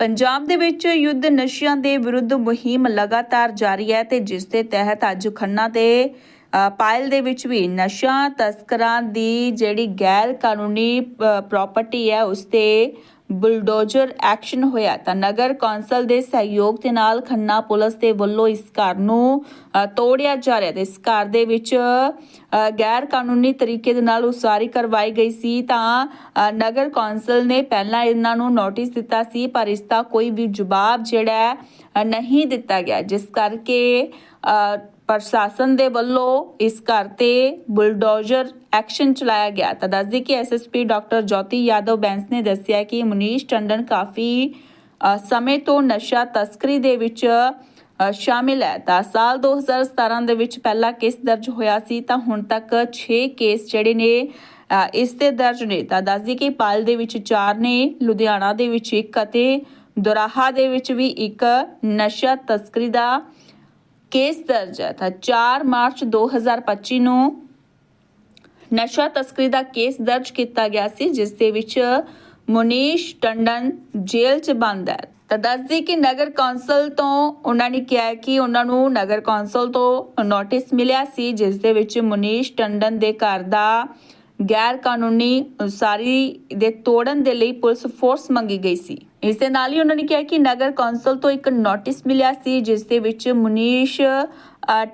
ਪੰਜਾਬ ਦੇ ਵਿੱਚ ਯੁੱਧ ਨਸ਼ਿਆਂ ਦੇ ਵਿਰੁੱਧ ਮੁਹਿੰਮ ਲਗਾਤਾਰ ਜਾਰੀ ਹੈ ਤੇ ਜਿਸ ਦੇ ਤਹਿਤ ਅੱਜ ਖੰਨਾ ਤੇ ਪਾਇਲ ਦੇ ਵਿੱਚ ਵੀ ਨਸ਼ਾ ਤਸਕਰਾਂ ਦੀ ਜਿਹੜੀ ਗੈਰ ਕਾਨੂੰਨੀ ਪ੍ਰਾਪਰਟੀ ਹੈ, ਉਸ ਤੇ ਬੁਲਡੋਜ਼ਰ ਐਕਸ਼ਨ ਹੋਇਆ ਤਾਂ ਨਗਰ ਕੌਂਸਲ ਦੇ ਸਹਿਯੋਗ ਦੇ ਨਾਲ ਖੰਨਾ ਪੁਲਿਸ ਦੇ ਵੱਲੋਂ ਇਸ ਘਰ ਨੂੰ ਤੋੜਿਆ ਜਾ ਰਿਹਾ ਤੇ ਇਸ ਘਰ ਦੇ ਵਿੱਚ ਗੈਰ ਕਾਨੂੰਨੀ ਤਰੀਕੇ ਦੇ ਨਾਲ ਉਸਾਰੀ ਕਰਵਾਈ ਗਈ ਸੀ ਤਾਂ ਨਗਰ ਕੌਂਸਲ ਨੇ ਪਹਿਲਾਂ ਇਹਨਾਂ ਨੂੰ ਨੋਟਿਸ ਦਿੱਤਾ ਸੀ ਪਰ ਇਸ ਦਾ ਕੋਈ ਵੀ ਜਵਾਬ ਜਿਹੜਾ ਨਹੀਂ ਦਿੱਤਾ ਗਿਆ ਜਿਸ ਕਰਕੇ ਪ੍ਰਸ਼ਾਸਨ ਦੇ ਵੱਲੋਂ ਇਸ ਘਰ ਤੇ ਬੁਲਡੋਜ਼ਰ ਐਕਸ਼ਨ ਚਲਾਇਆ ਗਿਆ। ਤਾਂ ਦੱਸਦੀ ਕਿ ਐਸਐਸਪੀ ਡਾਕਟਰ ਜੋਤੀ ਯਾਦਵ ਬੈਂਸ ਨੇ ਦੱਸਿਆ ਕਿ ਮਨੀਸ਼ ਟੰਡਨ ਕਾਫੀ ਸਮੇਂ ਤੋਂ ਨਸ਼ਾ ਤਸਕਰੀ ਦੇ ਵਿੱਚ ਸ਼ਾਮਿਲ ਹੈ। ਤਾਂ ਸਾਲ 2017 ਦੇ ਵਿੱਚ ਪਹਿਲਾ ਕੇਸ ਦਰਜ ਹੋਇਆ ਸੀ, ਤਾਂ ਹੁਣ ਤੱਕ 6 ਕੇਸ ਜਿਹੜੇ ਨੇ ਇਸ ਤੇ ਦਰਜ ਨੇ। ਤਾਂ ਦੱਸਦੀ ਕਿ ਪਾਲ ਦੇ ਵਿੱਚ 4 ਨੇ, ਲੁਧਿਆਣਾ ਦੇ ਵਿੱਚ ਇੱਕ ਅਤੇ ਦੁਰਾਹਾ ਦੇ ਵਿੱਚ ਵੀ ਇੱਕ ਨਸ਼ਾ ਤਸਕਰੀ ਦਾ ਕੇਸ ਦਰਜ ਹੈ। ਤਾਂ 4 ਮਾਰਚ 2025 ਨੂੰ ਨਸ਼ਾ ਤਸਕਰੀ ਦਾ ਕੇਸ ਦਰਜ ਕੀਤਾ ਗਿਆ ਸੀ, ਜਿਸ ਦੇ ਵਿੱਚ ਮੁਨੀਸ਼ ਟੰਡਨ ਜੇਲ੍ਹ 'ਚ ਬੰਦ ਹੈ। ਤਾਂ ਦੱਸਦੀ ਕਿ ਨਗਰ ਕੌਂਸਲ ਤੋਂ ਉਹਨਾਂ ਨੇ ਕਿਹਾ ਕਿ ਉਹਨਾਂ ਨੂੰ ਨਗਰ ਕੌਂਸਲ ਤੋਂ ਨੋਟਿਸ ਮਿਲਿਆ ਸੀ, ਜਿਸ ਦੇ ਵਿੱਚ ਮੁਨੀਸ਼ ਟੰਡਨ ਦੇ ਘਰ ਦਾ ਗੈਰ ਕਾਨੂੰਨੀ ਉਸਾਰੀ ਦੇ ਤੋੜਨ ਦੇ ਲਈ ਪੁਲਿਸ ਫੋਰਸ ਮੰਗੀ ਗਈ ਸੀ। ਇਸ ਦੇ ਨਾਲ ਹੀ ਉਹਨਾਂ ਨੇ ਕਿਹਾ ਕਿ ਨਗਰ ਕੌਂਸਲ ਤੋਂ ਇੱਕ ਨੋਟਿਸ ਮਿਲਿਆ ਸੀ, ਜਿਸ ਦੇ ਵਿੱਚ ਮੁਨੀਸ਼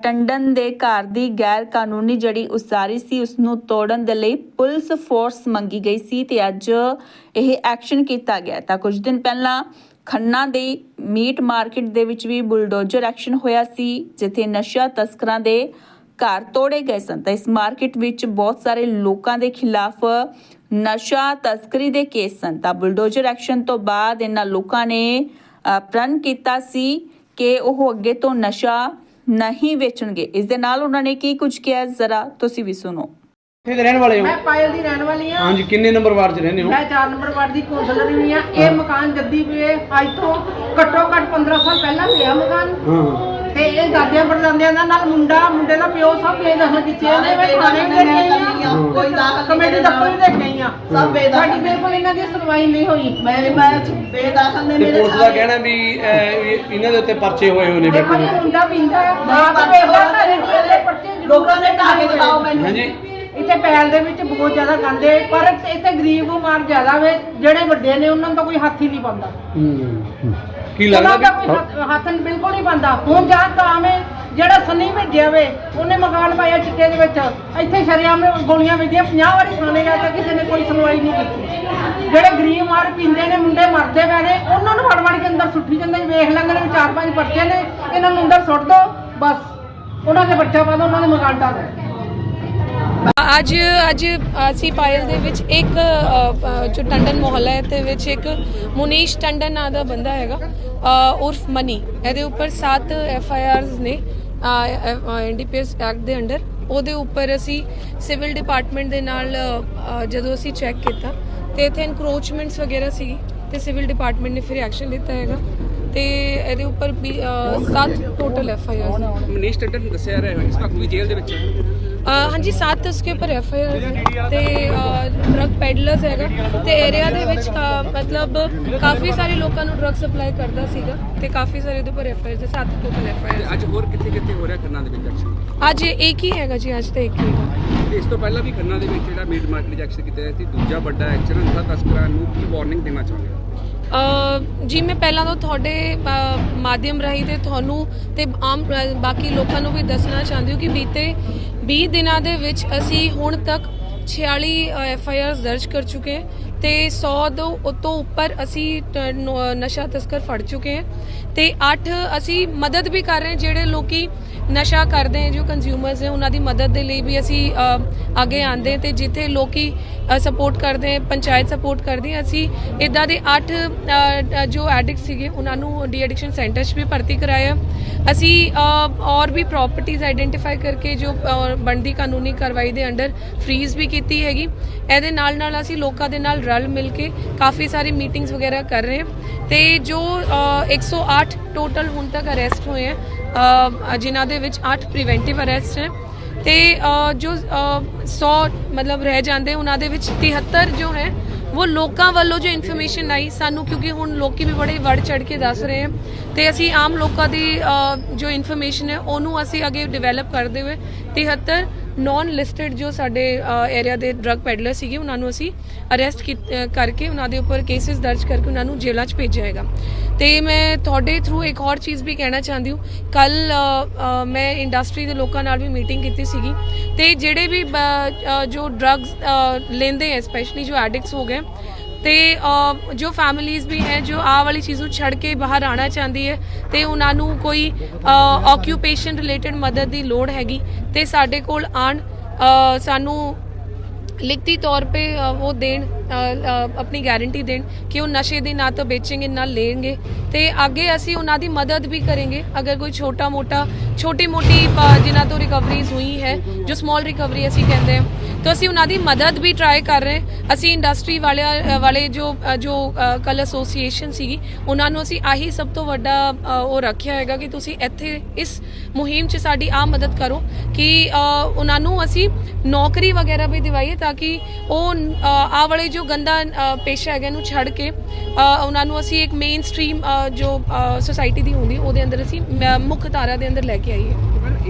ਟੰਡਨ ਦੇ ਘਰ ਦੀ ਗੈਰ ਕਾਨੂੰਨੀ ਜਿਹੜੀ ਉਸਾਰੀ ਸੀ ਉਸ ਨੂੰ ਤੋੜਨ ਦੇ ਲਈ ਪੁਲਿਸ ਫੋਰਸ ਮੰਗੀ ਗਈ ਸੀ ਤੇ ਅੱਜ ਇਹ ਐਕਸ਼ਨ ਕੀਤਾ ਗਿਆ ਤਾਂ ਕੁਝ ਦਿਨ ਪਹਿਲਾਂ ਖੰਨਾ ਦੇ ਮੀਟ ਮਾਰਕੀਟ ਦੇ ਵਿੱਚ ਵੀ ਬੁਲਡੋਜ਼ਰ ਐਕਸ਼ਨ ਹੋਇਆ ਸੀ, ਜਿੱਥੇ ਨਸ਼ਾ ਤਸਕਰਾਂ ਦੇ ਘਰ ਤੋੜੇ ਗਏ ਸਨ। ਤਾਂ ਇਸ ਮਾਰਕੀਟ ਵਿੱਚ ਬਹੁਤ ਸਾਰੇ ਲੋਕਾਂ ਦੇ ਖਿਲਾਫ ਨਸ਼ਾ ਤਸਕਰੀ ਦੇ ਕੇਸ ਸਨ। ਤਾਂ ਬੁਲਡੋਜ਼ਰ ਐਕਸ਼ਨ ਤੋਂ ਬਾਅਦ ਇਹਨਾਂ ਲੋਕਾਂ ਨੇ ਪ੍ਰਣ ਕੀਤਾ ਸੀ ਕਿ ਉਹ ਅੱਗੇ ਤੋਂ ਨਸ਼ਾ ਨਹੀਂ ਵੇਚਣਗੇ। ਇਸ ਦੇ ਨਾਲ ਉਹਨਾਂ ਨੇ ਕੀ ਕੁਝ ਕਿਹਾ? ਜ਼ਰਾ ਤੁਸੀਂ ਵੀ ਸੁਣੋ। ਕਿੱਥੇ ਦੇ ਰਹਿਣ ਵਾਲੇ ਹੋ? ਮੈਂ ਪਾਇਲ ਦੀ ਰਹਿਣ ਵਾਲੀ ਆ ਹਾਂਜੀ ਕਿੰਨੇ ਨੰਬਰ ਵਾਰਡ 'ਚ ਰਹਿੰਦੇ ਹੋ? ਮੈਂ 4 ਨੰਬਰ ਵਾਰਡ ਦੀ ਕੌਂਸਲਰ ਵੀ ਆ ਇਹ ਮਕਾਨ ਜੱਦੀ ਪਏ ਅੱਜ ਤੋਂ ਘੱਟੋ ਘੱਟ 15 ਸਾਲ ਪਹਿਲਾਂ ਲਿਆ ਮਕਾਨ। ਹਾਂ। ਤੇ ਇਹ ਦਾਦਿਆਂ ਪੜਦਾਦਿਆਂ ਦਾ ਨਾਲ ਮੁੰਡਾ ਮੁੰਡੇ ਦਾ ਪਿਓ ਸਭ ਇਹ ਦਖਲ ਕੀਤੇ ਨੇ ਮੈਂ ਥਾਣੇ ਵੀ ਦੇ ਕੇ ਆਈ ਆ ਕੋਈ ਦਾਖਲ ਕਮੇਟੀ ਦਫ਼ਤਰ ਵੀ ਦੇ ਕੇ ਆਈ ਆ ਸਭ ਬੇਦਖਲ ਸਾਡੀ ਬਿਲਕੁਲ ਇਹਨਾਂ ਦੀ ਸੁਣਵਾਈ ਨਹੀਂ ਹੋਈ। ਮੇਰੇ ਮੈਂ ਬੇਦਖਲ ਨੇ ਤੇ ਮੇਰੇ ਪੁਲਿਸ ਦਾ ਕਹਿਣਾ ਵੀ ਅਹ, ਇਹ- ਇਹਨਾਂ ਦੇ ਉੱਤੇ ਪਰਚੇ ਹੋਏ ਹੋਏ ਨੇ ਦੇਖੋ ਬਿਲਕੁਲ ਜੀ ਮੁੰਡਾ ਪੀਂਦਾ ਹੈ। ਨਹੀਂ, ਬਾਪ ਪਰਚੇ ਵੇਖਦਾ ਹੋਏ ਘਰੇ ਨੇ। ਜਿਹੜੇ ਪਰਚੇ ਜ਼ਰੂਰ ਲੋਕਾਂ ਨੇ ਢਾਹ ਕੇ ਦਿਖਾਓ ਮੈਨੂੰ। ਹਾਂਜੀ। ਇੱਥੇ ਪੈਲ ਦੇ ਵਿੱਚ ਬਹੁਤ ਜ਼ਿਆਦਾ ਗੰਦੇ ਪਰ ਇੱਥੇ ਗਰੀਬ ਮਾਰ ਜ਼ਿਆਦਾ ਵੇ ਜਿਹੜੇ ਵੱਡੇ ਨੇ ਉਹਨਾਂ ਨੂੰ ਤਾਂ ਕੋਈ ਹੱਥ ਹੀ ਨਹੀਂ ਪਾਉਂਦਾ। ਹੂੰ। ਕੀ ਲੱਗਦਾ ਉਹਨਾਂ ਦਾ ਵੀ ਕੋਈ ਹੱਥ- ਹੱਥ ਨੀ ਬਿਲਕੁਲ ਨਹੀਂ ਬੰਦਾ ਹੁਣ ਜਾਂ ਤਾਂ ਆਵੇਂ ਜਿਹੜਾ ਸੰਨੀ ਭੇਜਿਆ ਵੇ ਉਹਨੇ ਮਕਾਨ ਪਾਇਆ ਚਿੱਟੇ ਦੇ ਵਿੱਚ। ਇੱਥੇ ਸ਼ਰਿਆਮ ਗੋਲੀਆਂ ਵੱਜੀਆਂ 50 ਵਾਰੀ ਥਾਣੇ ਗਿਆ ਤਾਂ ਕਿਸੇ ਨੇ ਕੋਈ ਸੁਣਵਾਈ ਨਹੀਂ ਕੀਤੀ। ਜਿਹੜੇ ਗਰੀਬ ਮਾਰ ਪੀਂਦੇ ਨੇ ਮੁੰਡੇ ਮਰਦੇ ਪਏ ਨੇ ਉਹਨਾਂ ਨੂੰ ਵੜ ਵੜ ਕੇ ਅੰਦਰ ਸੁੱਟੀ ਜਾਂਦੇ ਨੇ। ਵੇਖ ਲੈਂਦੇ ਨੇ ਵੀ ਚਾਰ ਪੰਜ ਪਰਚੇ ਨੇ ਇਹਨਾਂ ਨੂੰ ਅੰਦਰ ਸੁੱਟ ਦੋ ਬਸ। ਉਹਨਾਂ ਦੇ ਬੱਚਾ ਪਾ ਦੋ ਉਹਨਾਂ ਦੇ ਮਕਾਨ ਢਾਹ ਦਿਓ ਅੱਜ ਅੱਜ ਅਸੀਂ ਪਾਇਲ ਦੇ ਵਿੱਚ ਇੱਕ ਜੋ ਟੰਡਨ ਮੁਹੱਲਾ ਹੈ, ਤੇ ਵਿੱਚ ਇੱਕ ਮੁਨੀਸ਼ ਟੰਡਨ ਨਾਂ ਦਾ ਬੰਦਾ ਹੈਗਾ ਉਰਫ ਮਨੀ। ਇਹਦੇ ਉੱਪਰ 7 ਐਫ ਆਈ ਆਰਸ ਨੇ ਐਨਡੀਪੀਐਸ ਐਕਟ ਦੇ ਅੰਡਰ। ਉਹਦੇ ਉੱਪਰ ਅਸੀਂ ਸਿਵਲ ਡਿਪਾਰਟਮੈਂਟ ਦੇ ਨਾਲ ਜਦੋਂ ਅਸੀਂ ਚੈੱਕ ਕੀਤਾ, ਤੇ ਇੱਥੇ ਇਨਕਰੋਚਮੈਂਟਸ ਵਗੈਰਾ ਸੀ ਤੇ ਸਿਵਲ ਡਿਪਾਰਟਮੈਂਟ ਨੇ ਫਿਰ ਐਕਸ਼ਨ ਲਿੱਤਾ ਹੈਗਾ। ਤੇ ਇਹਦੇ ਉੱਪਰ 7 total F I Rs Manish Tandon ਦੱਸਿਆ ਰਿਹਾ ਇਸ ਵਕਤ ਵੀ ਜੇਲ੍ਹ ਦੇ ਵਿੱਚ ਹੈ। ਅਹ ਹਾਂਜੀ ਸਾਤ ਉਸਕੇ ਉੱਪਰ ਐਫ ਆਈ ਆਰ ਤੇ ਡਰਗ ਪੈਡਲਰਸ ਹੈਗਾ। ਤੇ ਏਰੀਆ ਦੇ ਵਿੱਚ ਮਤਲਬ ਕਾਫੀ ਸਾਰੇ ਲੋਕਾਂ ਨੂੰ ਡਰਗ ਸਪਲਾਈ ਕਰਦਾ ਸੀਗਾ। ਤੇ ਕਾਫੀ ਸਾਰੇ ਦੇ ਉੱਪਰ ਐਫ ਆਈ ਆਰ ਦੇ ਸੱਤ ਟੋਟਲ ਐਫ ਆਈ ਤੇ ਅੱਜ ਹੋਰ ਕਿੱਥੇ ਕਿੱਥੇ ਹੋ ਰਿਹਾ ਖੰਨਾ ਦੇ ਵਿੱਚ ਐਕਸ਼ਨ ਅੱਜ ਇੱਕ ਹੀ ਹੈਗਾ ਜੀ ਅੱਜ ਤਾਂ ਇੱਕ ਹੀ ਹੈਗਾ। ਇਸ ਤੋਂ ਪਹਿਲਾਂ ਵੀ ਖੰਨਾ ਦੇ ਵਿੱਚ ਜਿਹੜਾ ਮੀਟ ਮਾਰਕੀਟ ਐਕਸ਼ਨ ਕੀਤਾ ਗਿਆ ਸੀ ਦੂਜਾ ਵੱਡਾ ਐਕਸ਼ਨ ਨਸ਼ਾ ਤਸਕਰਾਂ ਨੂੰ ਕੀ ਵਾਰਨਿੰਗ ਦੇਣਾ ਚਾਹੁੰਦੇ ਹੋ ਜੀ ਮੈਂ ਪਹਿਲਾਂ ਤੋਂ ਤੁਹਾਡੇ ਮਾਧਿਅਮ ਰਾਹੀਂ ਤੇ ਤੁਹਾਨੂੰ ਤੇ ਆਮ ਬਾਕੀ ਲੋਕਾਂ ਨੂੰ ਵੀ ਦੱਸਣਾ ਚਾਹੁੰਦੀ ਹਾਂ ਕਿ ਬੀਤੇ 20 ਦਿਨਾਂ ਦੇ ਵਿੱਚ ਅਸੀਂ ਹੁਣ ਤੱਕ 46 ਐਫ ਆਈ ਆਰਸ ਦਰਜ ਕਰ ਚੁੱਕੇ ਹਾਂ ਤੇ 100 ਤੋਂ ਤੋਂ ਉੱਪਰ ਅਸੀਂ ਨਸ਼ਾ ਤਸਕਰ ਫੜ ਚੁੱਕੇ ਹਾਂ ਤੇ 8 ਅਸੀਂ ਮਦਦ ਵੀ ਕਰ ਰਹੇ ਹਾਂ, ਜਿਹੜੇ ਲੋਕੀ ਨਸ਼ਾ ਕਰਦੇ ਹੈ, ਜੋ ਕੰਜ਼ਿਊਮਰਸ ਹੈ, ਉਹਨਾਂ ਦੀ ਮਦਦ ਦੇ ਲਈ ਵੀ ਅਸੀਂ ਅੱਗੇ ਆਂਦੇ ਹਾਂ ਤੇ ਜਿੱਥੇ ਲੋਕੀ ਸਪੋਰਟ ਕਰਦੇ ਹੈ, ਪੰਚਾਇਤ ਸਪੋਰਟ ਕਰਦੀ ਹੈ, ਅਸੀਂ ਇਦਾਂ ਦੇ 8 ਜੋ ਐਡਿਕਟ ਸੀਗੇ, ਉਹਨਾਂ ਨੂੰ ਡੀ ਐਡਿਕਸ਼ਨ ਸੈਂਟਰ 'ਚ ਵੀ ਭਰਤੀ ਕਰਾਇਆ। ਅਸੀਂ ਔਰ ਵੀ ਪ੍ਰਾਪਰਟੀਆਂ ਆਈਡੈਂਟੀਫਾਈ ਕਰਕੇ ਜੋ ਬਣਦੀ ਕਾਨੂੰਨੀ ਕਾਰਵਾਈ ਦੇ ਅੰਡਰ ਫ੍ਰੀਜ਼ ਵੀ ਕੀਤੀ ਹੈਗੀ। ਇਹਦੇ ਨਾਲ ਨਾਲ ਅਸੀਂ ਲੋਕਾਂ ਦੇ ਨਾਲ ਰਲ ਮਿਲ ਕੇ ਕਾਫੀ ਸਾਰੀ ਮੀਟਿੰਗਸ ਵਗੈਰਾ ਕਰ ਰਹੇ ਹਾਂ। ਤੇ ਜੋ ਅ, 108 ਟੋਟਲ ਹੁਣ ਤੱਕ ਅਰੈਸਟ ਹੋਏ ਹੈ ਅ, ਜਿਨ੍ਹਾਂ ਦੇ ਵਿੱਚ 8 ਪ੍ਰੀਵੈਂਟਿਵ ਅਰੈਸਟ ਹੈ। ਤੇ ਜੋ 100 ਮਤਲਬ ਰਹਿ ਜਾਂਦੇ ਉਹਨਾਂ ਦੇ ਵਿੱਚ 73 ਜੋ ਹੈ ਉਹ ਲੋਕਾਂ ਵੱਲੋਂ ਜੋ ਇਨਫੋਰਮੇਸ਼ਨ ਆਈ ਸਾਨੂੰ ਕਿਉਂਕਿ ਹੁਣ ਲੋਕੀ ਵੀ ਬੜੇ ਵੜ ਚੜ ਕੇ ਦੱਸ ਰਹੇ ਹੈ। ਤੇ ਅਸੀਂ ਆਮ ਲੋਕਾਂ ਦੀ ਜੋ ਇਨਫੋਰਮੇਸ਼ਨ ਹੈ ਉਹਨੂੰ ਅਸੀਂ ਅੱਗੇ ਡਿਵੈਲਪ ਕਰਦੇ ਹੋਏ 73 ਨਾਨ ਲਿਸਟਡ ਜੋ ਸਾਡੇ ਏਰੀਆ ਦੇ ਡਰੱਗ ਪੈਡਲਰ ਸੀਗੇ, ਉਹਨਾਂ ਨੂੰ ਅਸੀਂ ਅਰੈਸਟ ਕਰਕੇ ਉਹਨਾਂ ਦੇ ਉੱਪਰ ਕੇਸਿਸ ਦਰਜ ਕਰਕੇ ਉਹਨਾਂ ਨੂੰ ਜੇਲ੍ਹਾਂ 'ਚ ਭੇਜਿਆ ਹੈਗਾ। ਤੇ ਮੈਂ ਤੁਹਾਡੇ ਥਰੂ ਇੱਕ ਹੋਰ ਚੀਜ਼ ਵੀ ਕਹਿਣਾ ਚਾਹੁੰਦੀ ਹਾਂ। ਕੱਲ ਮੈਂ ਇੰਡਸਟਰੀ ਦੇ ਲੋਕਾਂ ਨਾਲ ਵੀ ਮੀਟਿੰਗ ਕੀਤੀ ਸੀਗੀ। ਤੇ ਜਿਹੜੇ ਵੀ ਜੋ ਡਰੱਗਸ ਲੈਂਦੇ ਹੈ ਸਪੈਸ਼ਲੀ ਜੋ ਐਡਿਕਟਸ ਹੋ ਗਏ ਤੇ ਜੋ ਫੈਮਿਲੀਆਂ ਵੀ ਹੈ, ਜੋ ਆ ਵਾਲੀ ਚੀਜ਼ ਨੂੰ ਛੱਡ ਕੇ ਬਾਹਰ ਆਣਾ ਚਾਹੁੰਦੀ ਹੈ, ਤੇ ਉਹਨਾਂ ਨੂੰ ਕੋਈ ਆਕਿਊਪੇਸ਼ਨ ਰਿਲੇਟਡ ਮਦਦ ਦੀ ਲੋੜ ਹੈਗੀ, ਤੇ ਸਾਡੇ ਕੋਲ ਆਣ ਸਾਨੂੰ ਲਿਖਤੀ ਤੌਰ ਤੇ ਉਹ ਦੇਣ ਆਪਣੀ ਗਾਰੰਟੀ ਦੇਣ ਕਿ ਉਹ ਨਸ਼ੇ ਦੇ ਨਾ ਤਾਂ ਵੇਚेंगे ਨਾ ਲੈਣਗੇ। ਤੇ ਅੱਗੇ ਅਸੀਂ ਉਹਨਾਂ ਦੀ ਮਦਦ ਵੀ ਕਰਾਂਗੇ। ਅਗਰ ਕੋਈ ਛੋਟਾ ਮੋਟਾ ਛੋਟੀ ਮੋਟੀ ਅ, ਜਿਨ੍ਹਾਂ ਤੋਂ ਰਿਕਵਰੀਜ਼ ਹੋਈ ਹੈ ਜੋ ਸਮਾਲ ਰਿਕਵਰੀ ਅਸੀਂ ਕਹਿੰਦੇ ਹਾਂ ਤਾਂ ਅਸੀਂ ਉਹਨਾਂ ਦੀ ਮਦਦ ਵੀ ਟਰਾਈ ਕਰ ਰਹੇ ਅਸੀਂ ਇੰਡਸਟਰੀ ਵਾਲਿਆਂ ਵਾਲੇ ਜੋ ਜੋ ਕਲ ਐਸੋਸੀਏਸ਼ਨ ਸੀਗੀ ਉਹਨਾਂ ਨੂੰ ਅਸੀਂ ਆਹੀ ਸਭ ਤੋਂ ਵੱਡਾ ਉਹ ਰੱਖਿਆ ਹੈਗਾ ਕਿ ਤੁਸੀਂ ਇੱਥੇ ਇਸ ਮੁਹਿੰਮ 'ਚ ਸਾਡੀ ਆ ਮਦਦ ਕਰੋ ਕਿ ਉਹਨਾਂ ਨੂੰ ਅਸੀਂ ਨੌਕਰੀ ਵਗੈਰਾ ਵੀ ਦਿਵਾਈਏ ਤਾਂ ਕਿ ਉਹ ਅ, ਆਹ ਵਾਲੇ ਜੋ ਗੰਦਾ ਪੇਸ਼ਾ ਹੈਗਾ ਨੂੰ ਛੱਡ ਕੇ ਉਹਨਾਂ ਨੂੰ ਅਸੀਂ ਇੱਕ ਮੇਨ ਸਟ੍ਰੀਮ ਜੋ ਸੋਸਾਇਟੀ ਦੀ ਹੁੰਦੀ ਉਹਦੇ ਅੰਦਰ ਅਸੀਂ ਮੁੱਖ ਧਾਰਾ ਦੇ ਅੰਦਰ ਲੈ ਕੇ ਆਈਏ।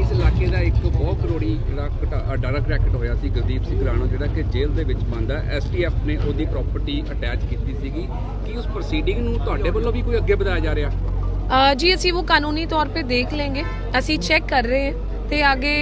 ਇਸ ਇਲਾਕੇ ਦਾ ਇੱਕ ਬਹੁਤ ਕਰੋੜੀ ਜਿਹੜਾ ਡਾਰਾ ਕਰੈਕਟ ਹੋਇਆ ਸੀ ਗੁਰਦੀਪ ਸਿੰਘ ਰਾਣਾ ਜਿਹੜਾ ਕਿ ਜੇਲ੍ਹ ਦੇ ਵਿੱਚ ਬੰਦ ਹੈ। ਐਸਟੀਐਫ ਨੇ ਉਹਦੀ ਪ੍ਰਾਪਰਟੀ ਅਟੈਚ ਕੀਤੀ ਸੀਗੀ। ਕਿ ਉਸ ਪ੍ਰੋਸੀਡਿੰਗ ਨੂੰ ਤੁਹਾਡੇ ਵੱਲੋਂ ਵੀ ਕੋਈ ਅੱਗੇ ਵਧਾਇਆ ਜਾ ਰਿਹਾ? ਜੀ ਅਸੀਂ ਉਹ ਕਾਨੂੰਨੀ ਤੌਰ ਤੇ ਦੇਖ ਲਾਂਗੇ ਅਸੀਂ ਚੈੱਕ ਕਰ ਰਹੇ ਹਾਂ। ਤੇ ਅੱਗੇ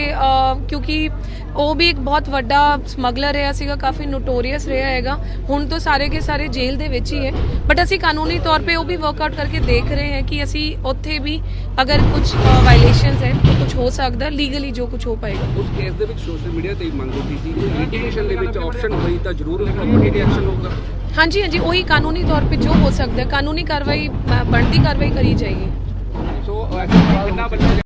ਕਿਉਂਕਿ ਉਹ ਵੀ ਇੱਕ ਬਹੁਤ ਵੱਡਾ ਸਮਗਲਰ ਰਿਹਾ ਸੀਗਾ ਕਾਫੀ ਨੋਟੋਰੀਅਸ ਰਿਹਾ ਹੈਗਾ। ਹੁਣ ਤੋਂ ਸਾਰੇ ਕੇ ਸਾਰੇ ਜੇਲ੍ਹ ਦੇ ਵਿੱਚ ਹੀ ਹੈ। ਬਟ ਅਸੀਂ ਕਾਨੂੰਨੀ ਤੌਰ पे ਉਹ ਵੀ ਵਰਕਆਊਟ ਕਰਕੇ ਦੇਖ ਰਹੇ ਹਾਂ ਕਿ ਅਸੀਂ ਉੱਥੇ ਵੀ ਅਗਰ ਕੁਝ ਵਾਇਲੇਸ਼ਨਸ ਹੈ ਤਾਂ ਕੁਝ ਹੋ ਸਕਦਾ ਲੀਗਲੀ ਜੋ ਕੁਝ ਹੋ ਪਾਏਗਾ। ਉਸ ਕੇਸ ਦੇ ਵਿੱਚ ਸੋਸ਼ਲ ਮੀਡੀਆ ਤੇ ਮੰਗ ਹੁੰਦੀ ਸੀ। ਲਿਟੀਗੇਸ਼ਨ ਦੇ ਵਿੱਚ ਆਪਸ਼ਨ ਹੋਈ ਤਾਂ ਜ਼ਰੂਰ ਪ੍ਰਾਪਰਟੀ ਦੇ ਐਕਸ਼ਨ ਹੋਊਗਾ। ਹਾਂਜੀ ਹਾਂਜੀ ਉਹੀ ਕਾਨੂੰਨੀ ਤੌਰ पे ਜੋ ਹੋ ਸਕਦਾ ਕਾਨੂੰਨੀ ਕਾਰਵਾਈ ਬਣਦੀ ਕਾਰਵਾਈ ਕਰੀ ਜਾਏਗੀ। ਸੋ ਕਿੰਨਾ ਬੱਚਾ